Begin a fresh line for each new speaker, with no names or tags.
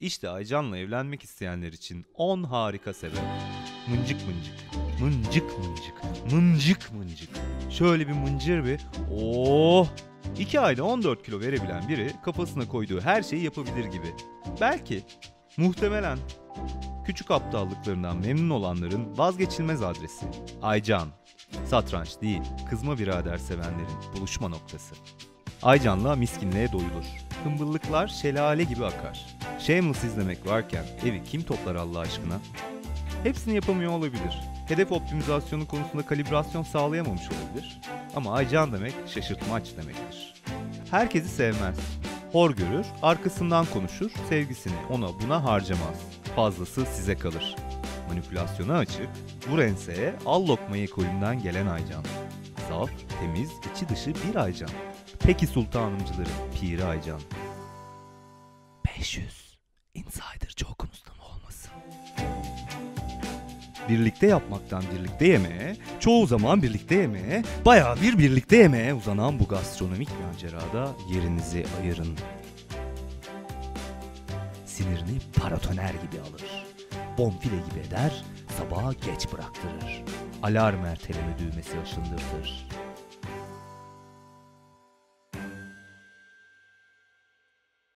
İşte Aycan'la evlenmek isteyenler için 10 harika sebep. Mıncık mıncık, mıncık mıncık, mıncık mıncık. Şöyle bir mıncır bir oh 2 ayda 14 kilo verebilen biri kafasına koyduğu her şeyi yapabilir gibi. Belki, muhtemelen küçük aptallıklarından memnun olanların vazgeçilmez adresi. Aycan. Satranç değil, kızma birader sevenlerin buluşma noktası. Aycan'la miskinliğe doyulur. Hımbıllıklar şelale gibi akar. Shameless izlemek varken evi kim toplar Allah aşkına? Hepsini yapamıyor olabilir. Hedef optimizasyonu konusunda kalibrasyon sağlayamamış olabilir. Ama Aycan demek şaşırtmaç demektir. Herkesi sevmez. Hor görür, arkasından konuşur, sevgisini ona buna harcamaz. Fazlası size kalır. Manipülasyona açık, vur enseye, al lokmayı kolünden gelen Aycan. Saf, temiz, içi dışı bir Aycan. Peki sultanımcıların piri Aycan. 500. Insider'cı okunuzda mı olmasın? Birlikte yapmaktan birlikte yemeğe, çoğu zaman birlikte yemeğe, bayağı bir birlikte yemeğe uzanan bu gastronomik macerada yerinizi ayırın. Sinirini paratoner gibi alır. Bonfile gibi eder, sabaha geç bıraktırır. Alarm erteleme düğmesi aşındırtır.